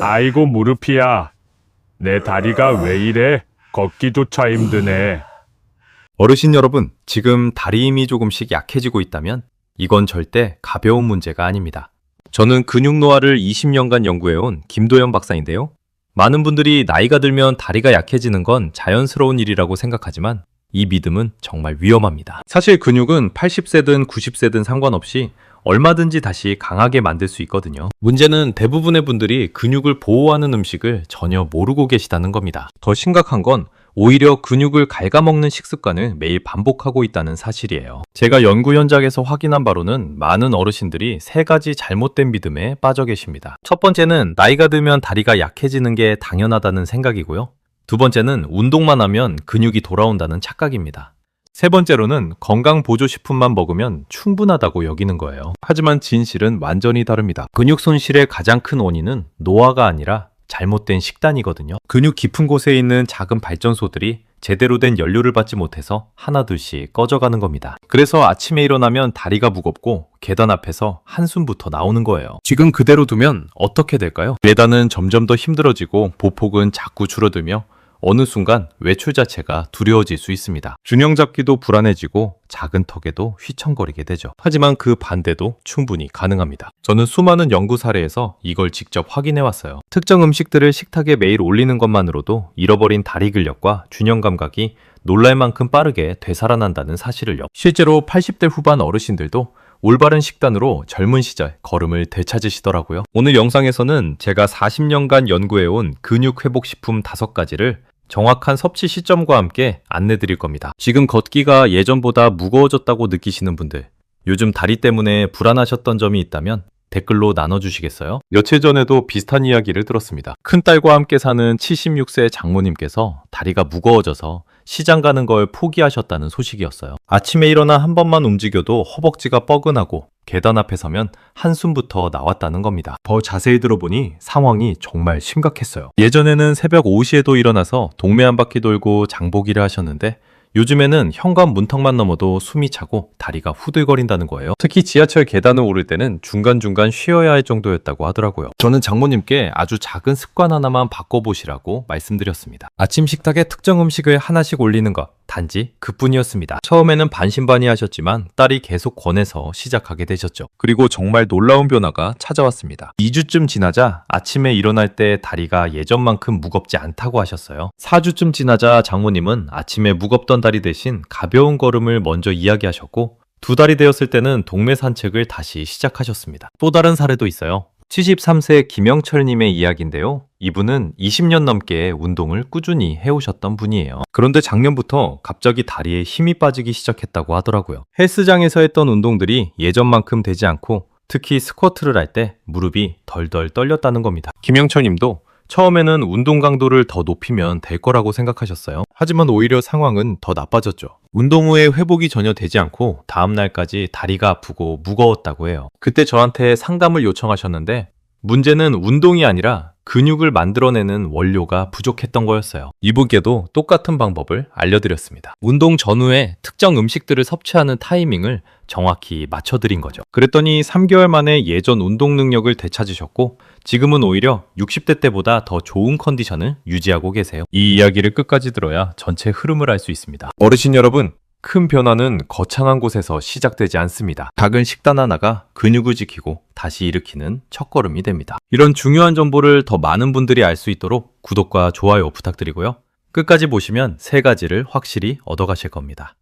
아이고 무릎이야. 내 다리가 왜 이래? 걷기조차 힘드네. 어르신 여러분, 지금 다리 힘이 조금씩 약해지고 있다면 이건 절대 가벼운 문제가 아닙니다. 저는 근육 노화를 20년간 연구해온 김도현 박사인데요. 많은 분들이 나이가 들면 다리가 약해지는 건 자연스러운 일이라고 생각하지만 이 믿음은 정말 위험합니다. 사실 근육은 80세든 90세든 상관없이 얼마든지 다시 강하게 만들 수 있거든요. 문제는 대부분의 분들이 근육을 보호하는 음식을 전혀 모르고 계시다는 겁니다. 더 심각한 건 오히려 근육을 갉아먹는 식습관을 매일 반복하고 있다는 사실이에요. 제가 연구 현장에서 확인한 바로는 많은 어르신들이 세 가지 잘못된 믿음에 빠져 계십니다. 첫 번째는 나이가 들면 다리가 약해지는 게 당연하다는 생각이고요. 두 번째는 운동만 하면 근육이 돌아온다는 착각입니다. 세 번째로는 건강 보조식품만 먹으면 충분하다고 여기는 거예요. 하지만 진실은 완전히 다릅니다. 근육 손실의 가장 큰 원인은 노화가 아니라 잘못된 식단이거든요. 근육 깊은 곳에 있는 작은 발전소들이 제대로 된 연료를 받지 못해서 하나둘씩 꺼져가는 겁니다. 그래서 아침에 일어나면 다리가 무겁고 계단 앞에서 한숨부터 나오는 거예요. 지금 그대로 두면 어떻게 될까요? 계단은 점점 더 힘들어지고 보폭은 자꾸 줄어들며 어느 순간 외출 자체가 두려워질 수 있습니다. 균형 잡기도 불안해지고 작은 턱에도 휘청거리게 되죠. 하지만 그 반대도 충분히 가능합니다. 저는 수많은 연구 사례에서 이걸 직접 확인해 왔어요. 특정 음식들을 식탁에 매일 올리는 것만으로도 잃어버린 다리 근력과 균형 감각이 놀랄 만큼 빠르게 되살아난다는 사실을요. 실제로 80대 후반 어르신들도 올바른 식단으로 젊은 시절 걸음을 되찾으시더라고요. 오늘 영상에서는 제가 40년간 연구해온 근육 회복 식품 5가지를 정확한 섭취 시점과 함께 안내 드릴 겁니다. 지금 걷기가 예전보다 무거워졌다고 느끼시는 분들, 요즘 다리 때문에 불안하셨던 점이 있다면 댓글로 나눠주시겠어요? 며칠 전에도 비슷한 이야기를 들었습니다. 큰딸과 함께 사는 76세 장모님께서 다리가 무거워져서 시장 가는 걸 포기하셨다는 소식이었어요. 아침에 일어나 한 번만 움직여도 허벅지가 뻐근하고 계단 앞에 서면 한숨부터 나왔다는 겁니다. 더 자세히 들어보니 상황이 정말 심각했어요. 예전에는 새벽 5시에도 일어나서 동네 한 바퀴 돌고 장보기를 하셨는데 요즘에는 현관 문턱만 넘어도 숨이 차고 다리가 후들거린다는 거예요. 특히 지하철 계단을 오를 때는 중간중간 쉬어야 할 정도였다고 하더라고요. 저는 장모님께 아주 작은 습관 하나만 바꿔보시라고 말씀드렸습니다. 아침 식탁에 특정 음식을 하나씩 올리는 것. 단지 그뿐이었습니다. 처음에는 반신반의하셨지만 딸이 계속 권해서 시작하게 되셨죠. 그리고 정말 놀라운 변화가 찾아왔습니다. 2주쯤 지나자 아침에 일어날 때 다리가 예전만큼 무겁지 않다고 하셨어요. 4주쯤 지나자 장모님은 아침에 무겁던 다리 대신 가벼운 걸음을 먼저 이야기하셨고 두 달이 되었을 때는 동네 산책을 다시 시작하셨습니다. 또 다른 사례도 있어요. 73세 김영철님의 이야기인데요. 이분은 20년 넘게 운동을 꾸준히 해오셨던 분이에요. 그런데 작년부터 갑자기 다리에 힘이 빠지기 시작했다고 하더라고요. 헬스장에서 했던 운동들이 예전만큼 되지 않고 특히 스쿼트를 할 때 무릎이 덜덜 떨렸다는 겁니다. 김영철 님도 처음에는 운동 강도를 더 높이면 될 거라고 생각하셨어요. 하지만 오히려 상황은 더 나빠졌죠. 운동 후에 회복이 전혀 되지 않고 다음날까지 다리가 아프고 무거웠다고 해요. 그때 저한테 상담을 요청하셨는데 문제는 운동이 아니라 근육을 만들어내는 원료가 부족했던 거였어요. 이분께도 똑같은 방법을 알려드렸습니다. 운동 전후에 특정 음식들을 섭취하는 타이밍을 정확히 맞춰드린 거죠. 그랬더니 3개월 만에 예전 운동 능력을 되찾으셨고 지금은 오히려 60대 때보다 더 좋은 컨디션을 유지하고 계세요. 이 이야기를 끝까지 들어야 전체 흐름을 알 수 있습니다. 어르신 여러분, 큰 변화는 거창한 곳에서 시작되지 않습니다. 작은 식단 하나가 근육을 지키고 다시 일으키는 첫걸음이 됩니다. 이런 중요한 정보를 더 많은 분들이 알 수 있도록 구독과 좋아요 부탁드리고요. 끝까지 보시면 세 가지를 확실히 얻어가실 겁니다.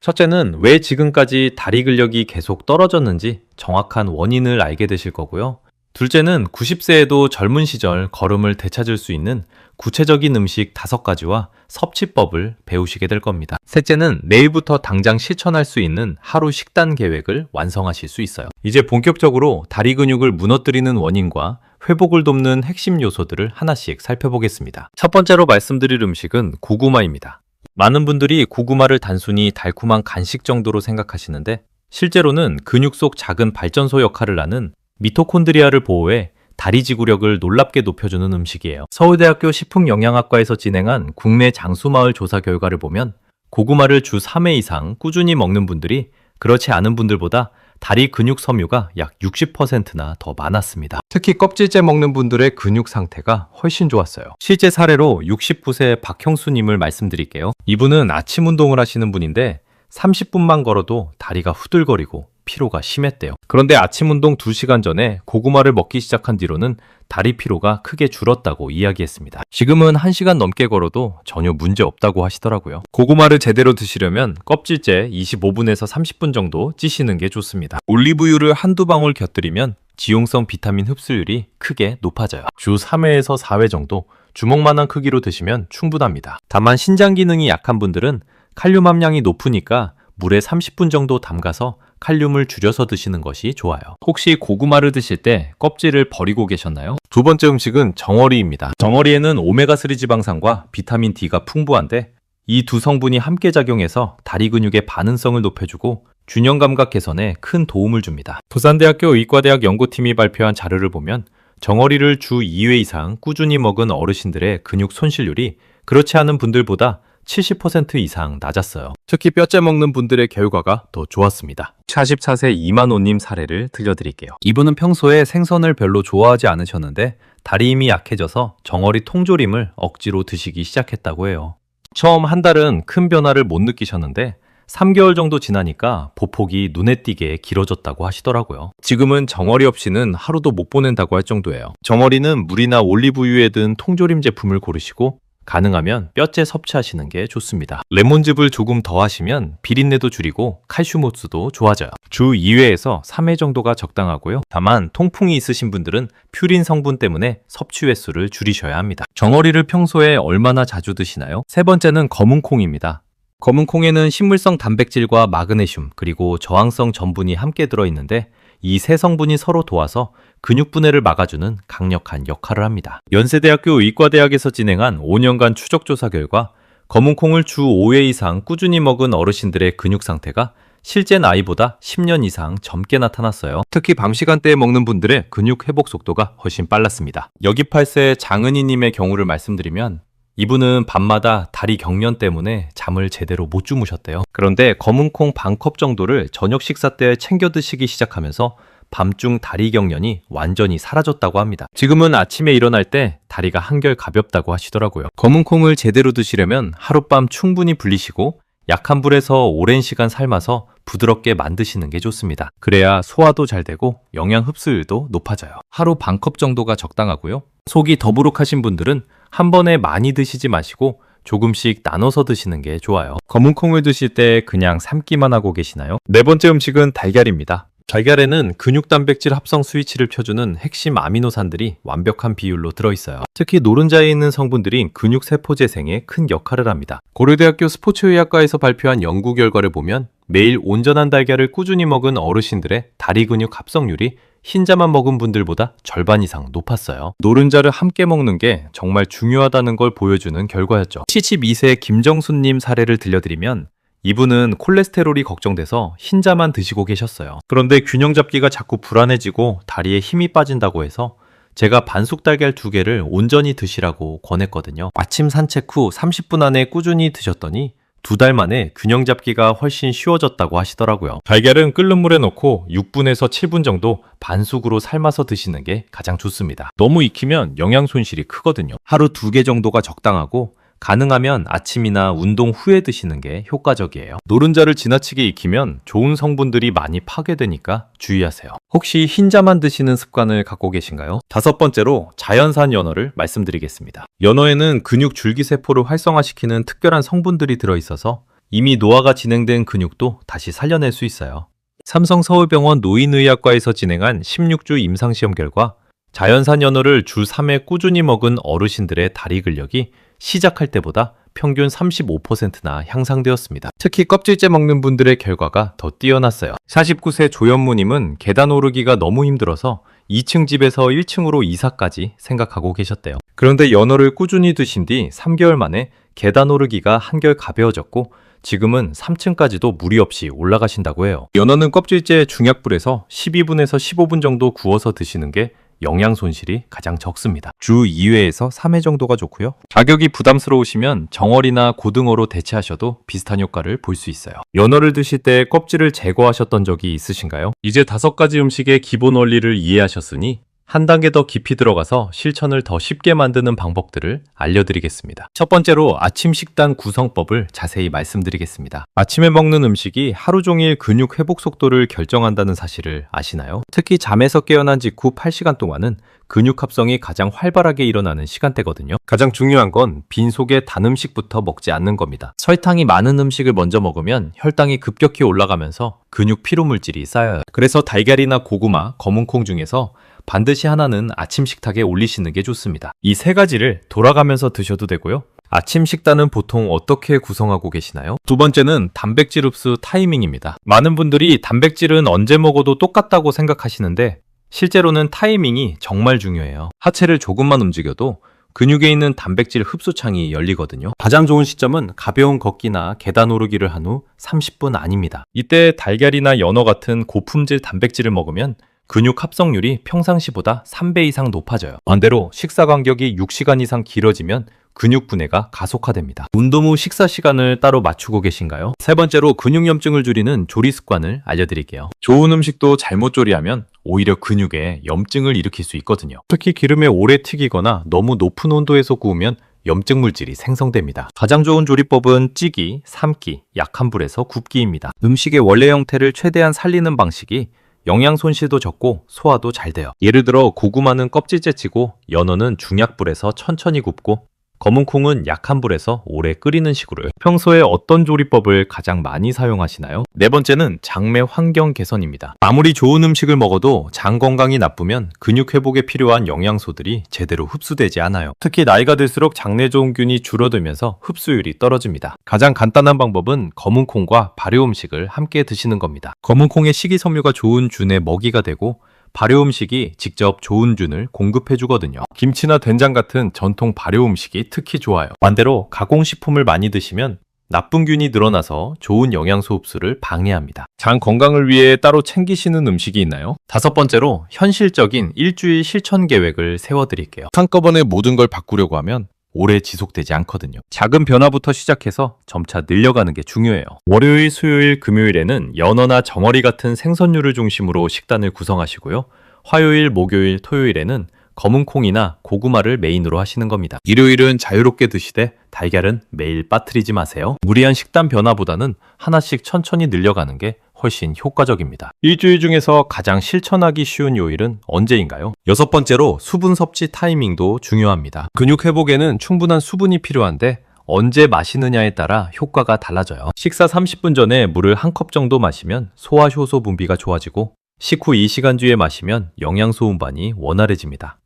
첫째는 왜 지금까지 다리 근력이 계속 떨어졌는지 정확한 원인을 알게 되실 거고요. 둘째는 90세에도 젊은 시절 걸음을 되찾을 수 있는 구체적인 음식 5가지와 섭취법을 배우시게 될 겁니다. 셋째는 내일부터 당장 실천할 수 있는 하루 식단 계획을 완성하실 수 있어요. 이제 본격적으로 다리 근육을 무너뜨리는 원인과 회복을 돕는 핵심 요소들을 하나씩 살펴보겠습니다. 첫 번째로 말씀드릴 음식은 고구마입니다. 많은 분들이 고구마를 단순히 달콤한 간식 정도로 생각하시는데 실제로는 근육 속 작은 발전소 역할을 하는 미토콘드리아를 보호해 다리 지구력을 놀랍게 높여주는 음식이에요. 서울대학교 식품영양학과에서 진행한 국내 장수마을 조사 결과를 보면 고구마를 주 3회 이상 꾸준히 먹는 분들이 그렇지 않은 분들보다 다리 근육 섬유가 약 60%나 더 많았습니다. 특히 껍질째 먹는 분들의 근육 상태가 훨씬 좋았어요. 실제 사례로 69세 박형수님을 말씀드릴게요. 이분은 아침 운동을 하시는 분인데 30분만 걸어도 다리가 후들거리고 피로가 심했대요. 그런데 아침 운동 2시간 전에 고구마를 먹기 시작한 뒤로는 다리 피로가 크게 줄었다고 이야기했습니다. 지금은 1시간 넘게 걸어도 전혀 문제 없다고 하시더라고요. 고구마를 제대로 드시려면 껍질째 25분에서 30분 정도 찌시는 게 좋습니다. 올리브유를 한두 방울 곁들이면 지용성 비타민 흡수율이 크게 높아져요. 주 3회에서 4회 정도 주먹만한 크기로 드시면 충분합니다. 다만 신장 기능이 약한 분들은 칼륨 함량이 높으니까 물에 30분 정도 담가서 칼륨을 줄여서 드시는 것이 좋아요. 혹시 고구마를 드실 때 껍질을 버리고 계셨나요? 두 번째 음식은 정어리입니다. 정어리에는 오메가3 지방산과 비타민 D가 풍부한데 이 두 성분이 함께 작용해서 다리 근육의 반응성을 높여주고 균형 감각 개선에 큰 도움을 줍니다. 부산대학교 의과대학 연구팀이 발표한 자료를 보면 정어리를 주 2회 이상 꾸준히 먹은 어르신들의 근육 손실률이 그렇지 않은 분들보다 70% 이상 낮았어요. 특히 뼈째 먹는 분들의 결과가 더 좋았습니다. 44세 이만호님 사례를 들려드릴게요. 이분은 평소에 생선을 별로 좋아하지 않으셨는데 다리 힘이 약해져서 정어리 통조림을 억지로 드시기 시작했다고 해요. 처음 한 달은 큰 변화를 못 느끼셨는데 3개월 정도 지나니까 보폭이 눈에 띄게 길어졌다고 하시더라고요. 지금은 정어리 없이는 하루도 못 보낸다고 할 정도예요. 정어리는 물이나 올리브유에 든 통조림 제품을 고르시고 가능하면 뼈째 섭취하시는 게 좋습니다. 레몬즙을 조금 더 하시면 비린내도 줄이고 칼슘 흡수도 좋아져요. 주 2회에서 3회 정도가 적당하고요. 다만 통풍이 있으신 분들은 퓨린 성분 때문에 섭취 횟수를 줄이셔야 합니다. 정어리를 평소에 얼마나 자주 드시나요? 세 번째는 검은 콩입니다. 검은 콩에는 식물성 단백질과 마그네슘 그리고 저항성 전분이 함께 들어있는데 이 세 성분이 서로 도와서 근육 분해를 막아주는 강력한 역할을 합니다. 연세대학교 의과대학에서 진행한 5년간 추적 조사 결과 검은 콩을 주 5회 이상 꾸준히 먹은 어르신들의 근육 상태가 실제 나이보다 10년 이상 젊게 나타났어요. 특히 밤 시간대에 먹는 분들의 근육 회복 속도가 훨씬 빨랐습니다. 여기 8세 장은희님의 경우를 말씀드리면 이분은 밤마다 다리 경련 때문에 잠을 제대로 못 주무셨대요. 그런데 검은콩 반 컵 정도를 저녁 식사 때 챙겨 드시기 시작하면서 밤중 다리 경련이 완전히 사라졌다고 합니다. 지금은 아침에 일어날 때 다리가 한결 가볍다고 하시더라고요. 검은콩을 제대로 드시려면 하룻밤 충분히 불리시고 약한 불에서 오랜 시간 삶아서 부드럽게 만드시는 게 좋습니다. 그래야 소화도 잘 되고 영양 흡수율도 높아져요. 하루 반 컵 정도가 적당하고요. 속이 더부룩하신 분들은 한 번에 많이 드시지 마시고 조금씩 나눠서 드시는 게 좋아요. 검은 콩을 드실 때 그냥 삶기만 하고 계시나요? 네 번째 음식은 달걀입니다. 달걀에는 근육 단백질 합성 스위치를 펴주는 핵심 아미노산들이 완벽한 비율로 들어있어요. 특히 노른자에 있는 성분들이 근육 세포 재생에 큰 역할을 합니다. 고려대학교 스포츠의학과에서 발표한 연구 결과를 보면 매일 온전한 달걀을 꾸준히 먹은 어르신들의 다리 근육 합성률이 흰자만 먹은 분들보다 절반 이상 높았어요. 노른자를 함께 먹는 게 정말 중요하다는 걸 보여주는 결과였죠. 72세 김정수님 사례를 들려드리면 이분은 콜레스테롤이 걱정돼서 흰자만 드시고 계셨어요. 그런데 균형 잡기가 자꾸 불안해지고 다리에 힘이 빠진다고 해서 제가 반숙 달걀 두 개를 온전히 드시라고 권했거든요. 아침 산책 후 30분 안에 꾸준히 드셨더니 두 달 만에 균형 잡기가 훨씬 쉬워졌다고 하시더라고요. 달걀은 끓는 물에 넣고 6분에서 7분 정도 반숙으로 삶아서 드시는 게 가장 좋습니다. 너무 익히면 영양 손실이 크거든요. 하루 두 개 정도가 적당하고 가능하면 아침이나 운동 후에 드시는 게 효과적이에요. 노른자를 지나치게 익히면 좋은 성분들이 많이 파괴되니까 주의하세요. 혹시 흰자만 드시는 습관을 갖고 계신가요? 다섯 번째로 자연산 연어를 말씀드리겠습니다. 연어에는 근육 줄기세포를 활성화시키는 특별한 성분들이 들어있어서 이미 노화가 진행된 근육도 다시 살려낼 수 있어요. 삼성 서울병원 노인의학과에서 진행한 16주 임상시험 결과 자연산 연어를 주 3회 꾸준히 먹은 어르신들의 다리 근력이 시작할 때보다 평균 35%나 향상되었습니다. 특히 껍질째 먹는 분들의 결과가 더 뛰어났어요. 49세 조현무님은 계단 오르기가 너무 힘들어서 2층 집에서 1층으로 이사까지 생각하고 계셨대요. 그런데 연어를 꾸준히 드신 뒤 3개월 만에 계단 오르기가 한결 가벼워졌고 지금은 3층까지도 무리 없이 올라가신다고 해요. 연어는 껍질째 중약불에서 12분에서 15분 정도 구워서 드시는 게 영양 손실이 가장 적습니다. 주 2회에서 3회 정도가 좋고요. 가격이 부담스러우시면 정어리나 고등어로 대체하셔도 비슷한 효과를 볼 수 있어요. 연어를 드실 때 껍질을 제거하셨던 적이 있으신가요? 이제 다섯 가지 음식의 기본 원리를 이해하셨으니 한 단계 더 깊이 들어가서 실천을 더 쉽게 만드는 방법들을 알려드리겠습니다. 첫 번째로 아침 식단 구성법을 자세히 말씀드리겠습니다. 아침에 먹는 음식이 하루 종일 근육 회복 속도를 결정한다는 사실을 아시나요? 특히 잠에서 깨어난 직후 8시간 동안은 근육 합성이 가장 활발하게 일어나는 시간대거든요. 가장 중요한 건 빈속에 단 음식부터 먹지 않는 겁니다. 설탕이 많은 음식을 먼저 먹으면 혈당이 급격히 올라가면서 근육 피로 물질이 쌓여요. 그래서 달걀이나 고구마, 검은콩 중에서 반드시 하나는 아침 식탁에 올리시는 게 좋습니다. 이 세 가지를 돌아가면서 드셔도 되고요. 아침 식단은 보통 어떻게 구성하고 계시나요? 두 번째는 단백질 흡수 타이밍입니다. 많은 분들이 단백질은 언제 먹어도 똑같다고 생각하시는데 실제로는 타이밍이 정말 중요해요. 하체를 조금만 움직여도 근육에 있는 단백질 흡수 창이 열리거든요. 가장 좋은 시점은 가벼운 걷기나 계단 오르기를 한 후 30분 아닙니다. 이때 달걀이나 연어 같은 고품질 단백질을 먹으면 근육 합성률이 평상시보다 3배 이상 높아져요. 반대로 식사 간격이 6시간 이상 길어지면 근육 분해가 가속화됩니다. 운동 후 식사 시간을 따로 맞추고 계신가요? 세 번째로 근육염증을 줄이는 조리 습관을 알려드릴게요. 좋은 음식도 잘못 조리하면 오히려 근육에 염증을 일으킬 수 있거든요. 특히 기름에 오래 튀기거나 너무 높은 온도에서 구우면 염증 물질이 생성됩니다. 가장 좋은 조리법은 찌기, 삶기, 약한 불에서 굽기입니다. 음식의 원래 형태를 최대한 살리는 방식이 영양 손실도 적고 소화도 잘 돼요. 예를 들어 고구마는 껍질째 치고 연어는 중약불에서 천천히 굽고 검은 콩은 약한 불에서 오래 끓이는 식으로요. 평소에 어떤 조리법을 가장 많이 사용하시나요? 네 번째는 장내 환경 개선입니다. 아무리 좋은 음식을 먹어도 장 건강이 나쁘면 근육 회복에 필요한 영양소들이 제대로 흡수되지 않아요. 특히 나이가 들수록 장내 좋은균이 줄어들면서 흡수율이 떨어집니다. 가장 간단한 방법은 검은 콩과 발효 음식을 함께 드시는 겁니다. 검은 콩의 식이섬유가 좋은 균의 먹이가 되고 발효 음식이 직접 좋은 균을 공급해 주거든요. 김치나 된장 같은 전통 발효 음식이 특히 좋아요. 반대로 가공식품을 많이 드시면 나쁜 균이 늘어나서 좋은 영양소 흡수를 방해합니다. 장 건강을 위해 따로 챙기시는 음식이 있나요? 다섯 번째로 현실적인 일주일 실천 계획을 세워드릴게요. 한꺼번에 모든 걸 바꾸려고 하면 오래 지속되지 않거든요. 작은 변화부터 시작해서 점차 늘려가는 게 중요해요. 월요일, 수요일, 금요일에는 연어나 정어리 같은 생선류를 중심으로 식단을 구성하시고요. 화요일, 목요일, 토요일에는 검은 콩이나 고구마를 메인으로 하시는 겁니다. 일요일은 자유롭게 드시되 달걀은 매일 빠뜨리지 마세요. 무리한 식단 변화보다는 하나씩 천천히 늘려가는 게 훨씬 효과적입니다. 일주일 중에서 가장 실천하기 쉬운 요일은 언제인가요? 여섯 번째로 수분 섭취 타이밍도 중요합니다. 근육 회복에는 충분한 수분이 필요한데 언제 마시느냐에 따라 효과가 달라져요. 식사 30분 전에 물을 한 컵 정도 마시면 소화 효소 분비가 좋아지고 식후 2시간 뒤에 마시면 영양소 운반이 원활해집니다.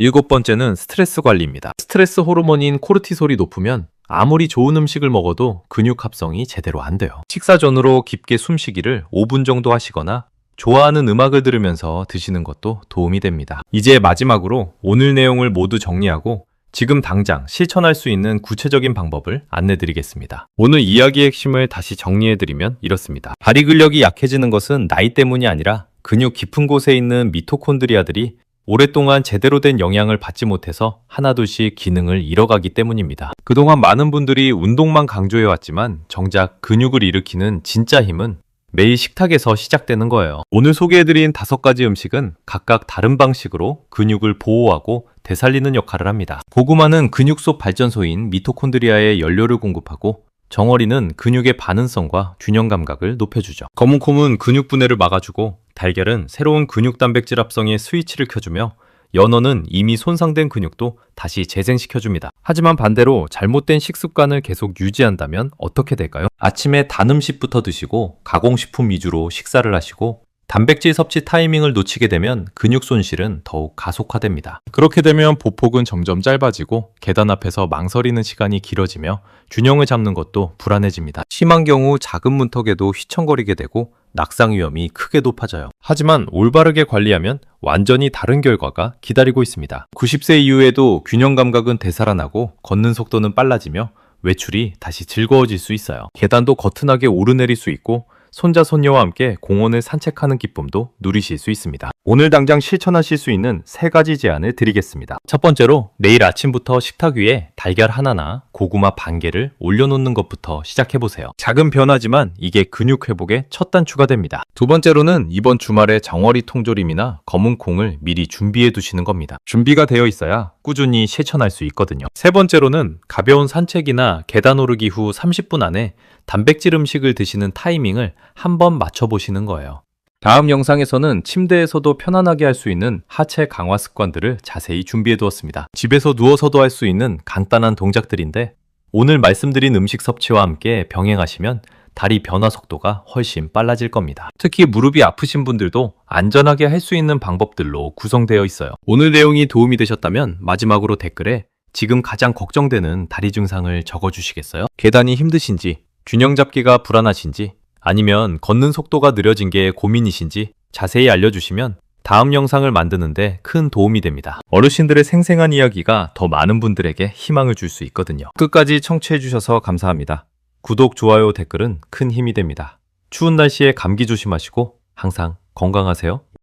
일곱 번째는 스트레스 관리입니다. 스트레스 호르몬인 코르티솔이 높으면 아무리 좋은 음식을 먹어도 근육 합성이 제대로 안 돼요. 식사 전으로 깊게 숨쉬기를 5분 정도 하시거나 좋아하는 음악을 들으면서 드시는 것도 도움이 됩니다. 이제 마지막으로 오늘 내용을 모두 정리하고 지금 당장 실천할 수 있는 구체적인 방법을 안내드리겠습니다. 오늘 이야기의 핵심을 다시 정리해드리면 이렇습니다. 다리 근력이 약해지는 것은 나이 때문이 아니라 근육 깊은 곳에 있는 미토콘드리아들이 오랫동안 제대로 된 영향을 받지 못해서 하나둘씩 기능을 잃어가기 때문입니다. 그동안 많은 분들이 운동만 강조해왔지만 정작 근육을 일으키는 진짜 힘은 매일 식탁에서 시작되는 거예요. 오늘 소개해드린 다섯 가지 음식은 각각 다른 방식으로 근육을 보호하고 되살리는 역할을 합니다. 고구마는 근육 속 발전소인 미토콘드리아에 연료를 공급하고 정어리는 근육의 반응성과 균형 감각을 높여주죠. 검은 콩은 근육 분해를 막아주고 달걀은 새로운 근육 단백질 합성의 스위치를 켜주며 연어는 이미 손상된 근육도 다시 재생시켜줍니다. 하지만 반대로 잘못된 식습관을 계속 유지한다면 어떻게 될까요? 아침에 단 음식부터 드시고 가공식품 위주로 식사를 하시고 단백질 섭취 타이밍을 놓치게 되면 근육 손실은 더욱 가속화됩니다. 그렇게 되면 보폭은 점점 짧아지고 계단 앞에서 망설이는 시간이 길어지며 균형을 잡는 것도 불안해집니다. 심한 경우 작은 문턱에도 휘청거리게 되고 낙상 위험이 크게 높아져요. 하지만 올바르게 관리하면 완전히 다른 결과가 기다리고 있습니다. 90세 이후에도 균형 감각은 되살아나고 걷는 속도는 빨라지며 외출이 다시 즐거워질 수 있어요. 계단도 거뜬하게 오르내릴 수 있고 손자 손녀와 함께 공원을 산책하는 기쁨도 누리실 수 있습니다. 오늘 당장 실천하실 수 있는 세 가지 제안을 드리겠습니다. 첫 번째로 내일 아침부터 식탁 위에 달걀 하나나 고구마 반 개를 올려놓는 것부터 시작해보세요. 작은 변화지만 이게 근육 회복의 첫 단추가 됩니다. 두 번째로는 이번 주말에 정어리 통조림이나 검은 콩을 미리 준비해 두시는 겁니다. 준비가 되어 있어야 꾸준히 실천할 수 있거든요. 세 번째로는 가벼운 산책이나 계단 오르기 후 30분 안에 단백질 음식을 드시는 타이밍을 한번 맞춰보시는 거예요. 다음 영상에서는 침대에서도 편안하게 할 수 있는 하체 강화 습관들을 자세히 준비해 두었습니다. 집에서 누워서도 할 수 있는 간단한 동작들인데 오늘 말씀드린 음식 섭취와 함께 병행하시면 다리 변화 속도가 훨씬 빨라질 겁니다. 특히 무릎이 아프신 분들도 안전하게 할 수 있는 방법들로 구성되어 있어요. 오늘 내용이 도움이 되셨다면 마지막으로 댓글에 지금 가장 걱정되는 다리 증상을 적어주시겠어요? 계단이 힘드신지, 균형 잡기가 불안하신지, 아니면 걷는 속도가 느려진 게 고민이신지 자세히 알려주시면 다음 영상을 만드는데 큰 도움이 됩니다. 어르신들의 생생한 이야기가 더 많은 분들에게 희망을 줄 수 있거든요. 끝까지 청취해주셔서 감사합니다. 구독, 좋아요, 댓글은 큰 힘이 됩니다. 추운 날씨에 감기 조심하시고 항상 건강하세요.